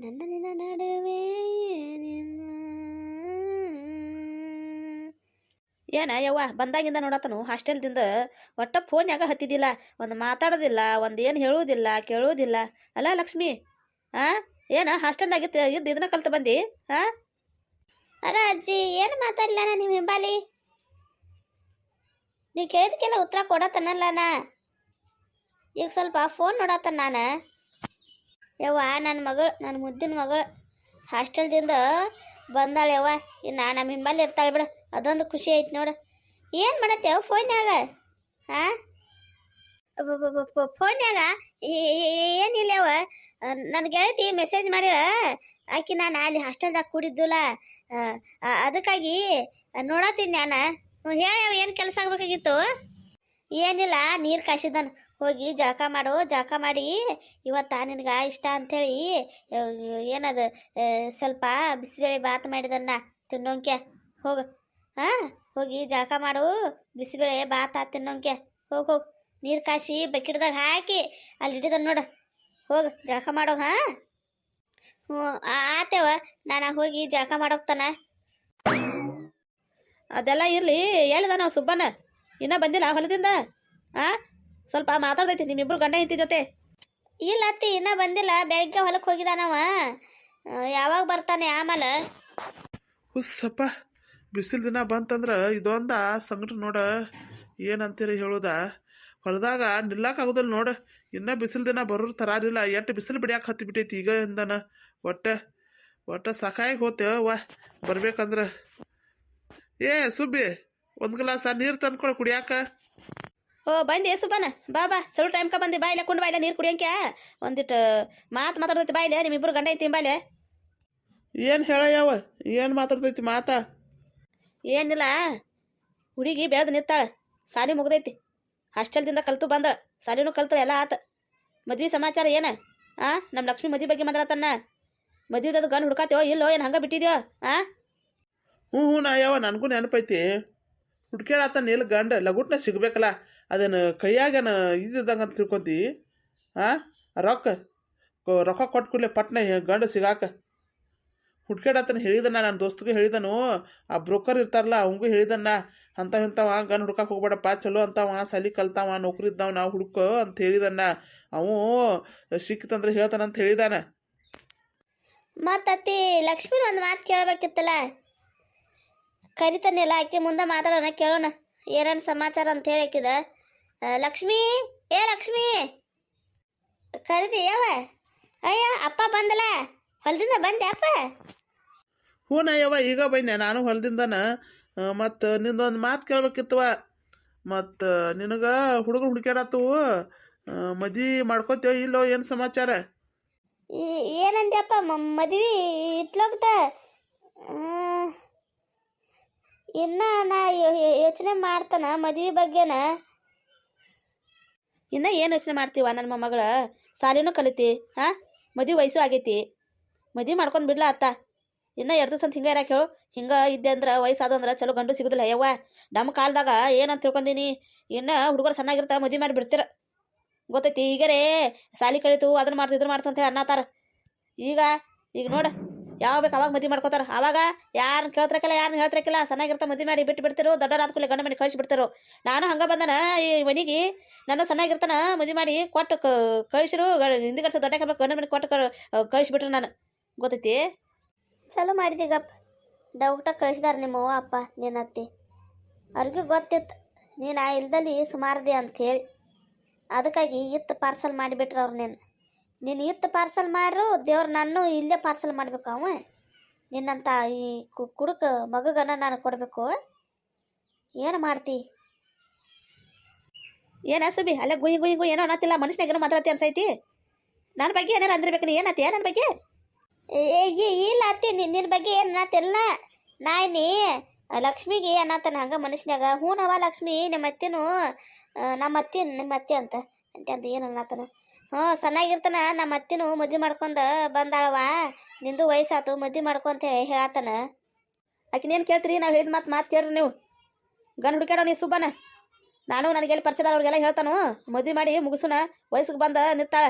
ನನ್ನ ನಿನ್ನ ನಡುವೆ ಏನ ಯವ್ವ, ಬಂದಾಗಿಂದ ನೋಡತನು ಹಾಸ್ಟೆಲ್ದಿಂದ ಒಟ್ಟ ಫೋನ್ಯಾಗ ಹತ್ತಿದ್ದಿಲ್ಲ, ಒಂದು ಮಾತಾಡೋದಿಲ್ಲ ಒಂದು ಏನು ಹೇಳುವುದಿಲ್ಲ, ಕೇಳುವುದಿಲ್ಲ. ಅಲ್ಲ ಲಕ್ಷ್ಮಿ, ಆ? ಏನ ಹಾಸ್ಟೆಲ್ದಾಗ ಇದ್ದು ಇದನ್ನ ಕಲ್ತು ಬಂದಿ, ಆ? ಅರ ಅಜ್ಜಿ, ಏನು ಮಾತಾಡಲ್ಲ ನಿಮ್ಮ ಹಿಂಬಾಲಿ? ನೀವು ಕೇಳಿದಕ್ಕೆಲ್ಲ ಉತ್ತರ ಕೊಡತನಲ್ಲ ನಾ ಈಗ ಸ್ವಲ್ಪ ಫೋನ್ ನೋಡತ್ತನ ನಾನು? ಯವ್ವ ನನ್ನ ಮಗಳು ನನ್ನ ಮುದ್ದಿನ ಮಗಳು ಹಾಸ್ಟೆಲ್ದಿಂದ ಬಂದಾಳೆ ಯವ್ವ. ನಾ ನಮ್ಮ ಹಿಂಬಲ್ಲಿ ಇರ್ತಾಳೆ ಬಿಡು. ಅದೊಂದು ಖುಷಿ ಐತೆ ನೋಡು. ಏನು ಮಾಡತ್ತೆ ಫೋನ್ಯಾಗ ಹಾಂ ಫೋನ್ಯಾಗ ಏನಿಲ್ಲ ಯವ್ವ. ನನ್ನ ಗೆಳತಿ ಮೆಸೇಜ್ ಮಾಡಿರ ಆಕೆ ನಾನು ಅಲ್ಲಿ ಹಾಸ್ಟೆಲ್ದಾಗ ಕೂಡಿದ್ದುಲ್ಲ. ಅದಕ್ಕಾಗಿ ನೋಡತ್ತೀನಿ ನಾನು. ಹೇಳ ಏನು ಕೆಲಸ ಆಗ್ಬೇಕಾಗಿತ್ತು? ಏನಿಲ್ಲ, ನೀರು ಕಾಸಿದ್ದಾನ ಹೋಗಿ ಜಳಕ ಮಾಡು, ಜಳಕ ಮಾಡಿ ಇವತ್ತು ನಿನಗೆ ಇಷ್ಟ ಅಂಥೇಳಿ ಏನದು ಸ್ವಲ್ಪ ಬಿಸಿಬೇಳೆ ಬಾತ್ ಮಾಡಿದನ್ನ ತಿನ್ನೋಂಕೆ ಹೋಗು. ಹಾಂ ಹೋಗಿ ಜಳಕ ಮಾಡು, ಬಿಸಿಬೇಳೆ ಬಾತ ತಿನ್ನೋಂಕೆ ಹೋಗಿ ಹೋಗಿ. ನೀರು ಕಾಸಿ ಬಕೆಟ್ದಾಗ ಹಾಕಿ ಅಲ್ಲಿ ಹಿಡಿದ ನೋಡು, ಹೋಗು, ಜಳಕ ಮಾಡೋ, ಹಾಂ. ಹ್ಞೂ ಆತೇವ ನಾನು ಹೋಗಿ ಜಳಕ ಮಾಡೋಗ್ತಾನ ಅದೆಲ್ಲ ಇರಲಿ ಹೇಳಿದ ನಾವು ಸುಬ್ಬನ ಇನ್ನೂ ಬಂದಿಲ್ಲ ಹೊಲದಿಂದ? ಆ? ಸ್ವಲ್ಪ ಮಾತಾಡ್ದೈತಿ ನಿಮ್ಮಿಬ್ರು ಗಂಡ ಹೆಂಡತಿ ಜೊತೆ. ಇಲ್ಲ ಅತ್ತಿ ಇನ್ನೂ ಬಂದಿಲ್ಲ ಬೆಳಗ್ಗೆ ಹೊಲಕ್ಕೆ ಹೋಗಿದಾನವ ಯಾವಾಗ ಬರ್ತಾನೆ ಆಮೇಲೆ? ಹುಸ್ಸಪ್ಪ ಬಿಸಿಲು ದಿನ ಬಂತಂದ್ರೆ ಇದೊಂದ ಸಂಗಟ ನೋಡ ಏನಂತೀರಿ ಹೇಳೋದ? ಹೊಲದಾಗ ಆಗೋದಿಲ್ಲ ನೋಡ ಇನ್ನ ಬಿಸಿಲು ದಿನ ಬರೋರು ತರಾರಿಲ್ಲ ಎಷ್ಟು ಬಿಸಿಲು ಬಿಡ್ಯಾಕೆ ಹತ್ತಿ ಬಿಟ್ಟೈತಿ ಈಗ ಇಂದನ. ಒಟ್ಟ ಒಟ್ಟ ಸಾಕಾಗಿ ಹೋತೇವ ವಾ ಬರ್ಬೇಕಂದ್ರ. ಏ ಸುಬ್ಬಿ ಒಂದು ಗ್ಲಾಸ್ ನೀರು ತಂದ್ಕೊಳ ಕುಡಿಯಾಕ? ಓ ಬಂದೆ ಸುಬ್ಬನ ಬಾ ಬಾ. ಚಲೋ ಟೈಮ್ಕ ಬಂದಿ. ಬಾಯಿಲೆ ಕುಂಡು ಬಾಯಿಲೆ ನೀರು ಕುಡಿಯಂಕ ಒಂದಿಟ್ಟು ಮಾತು ಮಾತಾಡ್ತೈತಿ ಬಾಯಿಲೆ ನಿಮ್ಮಿಬ್ರು ಗಂಡ ಐತಿ ಬಾಯಿಲೆ ಏನು ಹೇಳಯ್ಯವ? ಏನು ಮಾತಾಡ್ತೈತಿ ಮಾತಾ? ಏನಿಲ್ಲ. ಹುಡುಗಿ ಬೆಳೆದು ನಿತ್ತಾಳ ಸಾಲಿ ಮುಗ್ದೈತಿ. ಹಾಸ್ಟೆಲ್ದಿಂದ ಕಲ್ತು ಬಂದ. ಸಾಲಿನೂ ಕಲ್ತು ಎಲ್ಲ ಆತ. ಮದ್ವೆ ಸಮಾಚಾರ ಏನ? ಆ ನಮ್ಮ ಲಕ್ಷ್ಮಿ ಮದ್ವೆ ಬಗ್ಗೆ ಮಾತಾಡತನ್ನ ಮದ್ವೆದದು ಗನ್ ಹುಡ್ಕಾತೇವೋ ಇಲ್ಲೋ ಏನು ಹಂಗ ಬಿಟ್ಟಿದ್ಯೋ? ಆ? ಹ್ಞೂ ಹ್ಞೂ ನಾ ಯಾವ ನನಗೂ ನೆನಪೈತಿ. ಹುಡ್ಕ್ಯಾಡತ್ತ ನೀಲ್ ಗಂಡ. ಲಗುಟ್ನ ಸಿಗ್ಬೇಕಲ್ಲ. ಅದೇನು ಕೈಯಾಗೇನು ಇದ್ದಂಗೆ ಅಂತ ತಿಳ್ಕೊಂತಿ ಹಾಂ ರೊಕ್ಕ ರೊಕ್ಕ ಕೊಟ್ಟು ಕೂಡಲೇ ಪಟ್ನ ಗಂಡು ಸಿಗಾಕ. ಅಂತ ಹೇಳಿದನ ನನ್ನ ದೋಸ್ತಿಗೂ ಹೇಳಿದನು, ಆ ಬ್ರೋಕರ್ ಇರ್ತಾರಲ್ಲ, ಅವಂಗೂ ಹೇಳಿದನ್ನ ಅಂತ ಇಂಥವ ಗಂಡ ಹುಡ್ಕಕ್ಕೆ ಹೋಗ್ಬೇಡಪ್ಪ, ಚಲೋ ಅಂತವ ಸಲಿ ಕಲ್ತಾವ, ನೌಕರಿ ಇದ್ದಾವ, ನಾವು ಹುಡುಕೋ ಅಂತ ಹೇಳಿದನ್ನ, ಅವು ಸಿಕ್ಕಿತಂದ್ರೆ ಹೇಳ್ತಾನ ಅಂತ ಹೇಳಿದಾನ. ಮತ್ತತ್ತಿ ಲಕ್ಷ್ಮಿನ ಒಂದು ಮಾತು ಕೇಳಬೇಕಿತ್ತಲ್ಲ? ಕರಿತಾನೆಲ್ಲ ಆಕೆ ಮುಂದೆ ಮಾತಾಡೋಣ, ಕೇಳೋಣ, ಏನೇನು ಸಮಾಚಾರ ಅಂತ ಹೇಳಿಕಿದ? ಲಕ್ಷ್ಮಿ ಏ ಲಕ್ಷ್ಮಿ. ಕರೆದಿ ಯಾವ ಅಯ್ಯ ಅಪ್ಪ ಬಂದಲ್ಲ? ಹೊಲದಿಂದ ಬಂದೆ ಅಪ್ಪ. ಹ್ಞೂ ಯವ್ವ ಈಗ ಬಂದೆ. ನಾನು ಹೊಲದಿಂದನ ಮತ್ತು ನಿಂದೊಂದು ಮಾತು ಕೇಳ್ಬೇಕಿತ್ತವ ಮತ್ತು ನಿನಗೆ ಹುಡುಗ ಹುಡುಕ್ಯಾಡತ್ತವು ಮದ್ವೆ ಮಾಡ್ಕೋತೇವ ಇಲ್ಲೋ ಏನು ಸಮಾಚಾರ? ಏನಂದ್ಯಪ್ಪ ಮದ್ವೆ ಮದ್ವಿ ಇಟ್ಲೋಗ್ಟ? ಇನ್ನ ನಾ ಯೋಚನೆ ಮಾಡ್ತಾನ ಮದ್ವೆ ಬಗ್ಗೆನ? ಇನ್ನ ಏನು ಯೋಚನೆ ಮಾಡ್ತೀವ ನನ್ನ ಮೊಮ್ಮಗಳ? ಸಾಲಿನೂ ಕಲಿತಿ ಹಾಂ ಮದುವೆ ವಯಸ್ಸು ಆಗೈತಿ. ಮದುವೆ ಮಾಡ್ಕೊಂಡು ಬಿಡ್ಲಾ ಅತ್ತ. ಇನ್ನ ಎರಡು ದಿವಸ ಅಂತ ಹಿಂಗೆ ಇರಾಕ ಹೇಳು. ಹಿಂಗೆ ಇದ್ದೆ ಅಂದ್ರೆ ವಯಸ್ಸಾದ ಅಂದ್ರೆ ಚಲೋ ಗಂಡು ಸಿಗುದಿಲ್ಲ, ಯವ್ವ. ನಮ್ಮ ಕಾಲದಾಗ ಏನಂತ ತಿಳ್ಕೊಂಡೀನಿ. ಇನ್ನ ಹುಡುಗರು ಸಣ್ಣಾಗಿರ್ತ ಮದುವೆ ಮಾಡಿ ಬಿಡ್ತೀರ. ಗೊತ್ತೈತಿ, ಈಗರೇ ಸಾಲಿ ಕಲಿತು ಅದನ್ನ ಮಾಡ್ತು ಇದನ್ನ ಮಾಡ್ತು ಅಂತ ಹೇಳಿ ಅನ್ನತಾರ ಈಗ ಈಗ ನೋಡ. ಯಾವ ಬೇಕು ಅವಾಗ ಮದುವೆ ಮಾಡ್ಕೋತಾರ. ಅವಾಗ ಯಾರನ್ನ ಕೇಳ್ತಿರಕಿಲ್ಲ ಯಾರನ್ನ ಹೇಳ್ತಿರಕಿಲ್ಲ. ಸಣ್ಣಾಗಿರ್ತ ಮದುವೆ ಮಾಡಿ ಬಿಟ್ಟು ಬಿಡ್ತಿರೋ ದೊಡ್ಡ ಕೂಡಲೇ ಗಂಡ ಮನೆ ಕಳಿಸಿ ಬಿಡ್ತಿರೋ. ನಾನು ಹಂಗ ಬಂದನ, ಈ ಮನೆಗೆ ನಾನು ಚೆನ್ನಾಗಿರ್ತಾನ ಮದುವೆ ಮಾಡಿ ಕೊಟ್ಟು ಕಳಿಸಿರು. ಹಿಂದೆ ಗಡ್ಸ ದೊಡ್ಡ ಕಬ್ಬ ಗಂಡ ಮನೆ ಕೊಟ್ಟು ಕಳಿಸ್ಬಿಟ್ರು ನಾನು. ಗೊತ್ತೈತಿ? ಚಲೋ ಮಾಡಿದೀಗಪ್ಪ. ಡೌಟ ಕಳಿಸಿದಾರ ನಿಮ್ಮ ಅವ್ವ, ಅಪ್ಪ ನಿನ್ನತ್ತಿ ಅವ್ರಿಗೂ ಗೊತ್ತಿತ್ತು, ನೀನು ಇಲ್ದಲ್ಲಿ ಅಂತ ಹೇಳಿ ಅದಕ್ಕಾಗಿ ಇತ್ತು ಪಾರ್ಸಲ್ ಮಾಡಿಬಿಟ್ರು ಅವ್ರು ನೀನು ನೀನು ಇತ್ತು ಪಾರ್ಸಲ್ ಮಾಡ್ರು ದೇವ್ರು ನಾನು ಇಲ್ಲೇ ಪಾರ್ಸಲ್ ಮಾಡಬೇಕು ಅವ. ನಿನ್ನಂತ ಈ ಕುಡುಕ ಮಗುಗನ ನಾನು ಕೊಡಬೇಕು. ಏನು ಮಾಡ್ತಿ? ಏನ ಸುಬಿ ಅಲ್ಲೇ ಗುಯಿ ಗುಯಿ ಗುಯಿ ಏನೋ ಅನ್ನತ್ತಿಲ್ಲ ಮನುಷ್ಯನಿಗೆ ಏನೋ ಮಾತಾಡ್ತಿ ಅನ್ಸೈತಿ. ನನ್ನ ಬಗ್ಗೆ ಏನಾರು ಅಂದಿರ್ಬೇಕು ನೀ ಏನತ್ತಿ ನನ್ನ ಬಗ್ಗೆ? ಇಲ್ಲ ಅತ್ತಿ ನಿನ್ ನಿನ್ನ ಬಗ್ಗೆ ಏನು ಅನ್ನತ್ತಿಲ್ಲ. ನಾಯಿನಿ ಲಕ್ಷ್ಮಿಗೆ ಅನ್ನತ್ತಾನ ಹಂಗೆ ಮನುಷ್ಯನಾಗ ಹ್ಞೂನವ ಲಕ್ಷ್ಮಿ ನಿಮ್ಮ ಅತ್ತಿನೂ ನಮ್ಮ ಅತ್ತಿ ನಿಮ್ಮ ಅತ್ತಿ ಅಂತ. ಅಂತೆ ಅಂತ ಏನು ಅನ್ನತ್ತಾನ? ಹ್ಞೂ, ಸಣ್ಣಾಗಿರ್ತಾನ, ನಮ್ಮ ಅತ್ತಿನೂ ಮದ್ವೆ ಮಾಡ್ಕೊಂಡು ಬಂದಾಳವ ನಿಂದು ವಯಸ್ಸಾತು, ಮದ್ವೆ ಮಾಡ್ಕೊಂತ ಹೇಳತ್ತಾನ ಆಕಿನೇನು ಕೇಳ್ತೀರಿ? ನಾವು ಹೇಳಿದ ಮಾತು ಮಾತು ಕೇಳ್ರಿ ನೀವು. ಗಂಡು ಹುಡುಕ್ಯಾಡೋ ನೀ ಸುಬ್ಬನ. ನಾನು ನನಗೆಲ್ಲಿ ಪರಿಚಯದ ಅವ್ರಿಗೆಲ್ಲ ಹೇಳ್ತಾನು. ಮದುವೆ ಮಾಡಿ ಮುಗಿಸುನ, ವಯಸ್ಸಿಗೆ ಬಂದ ನಿತ್ತಾಳ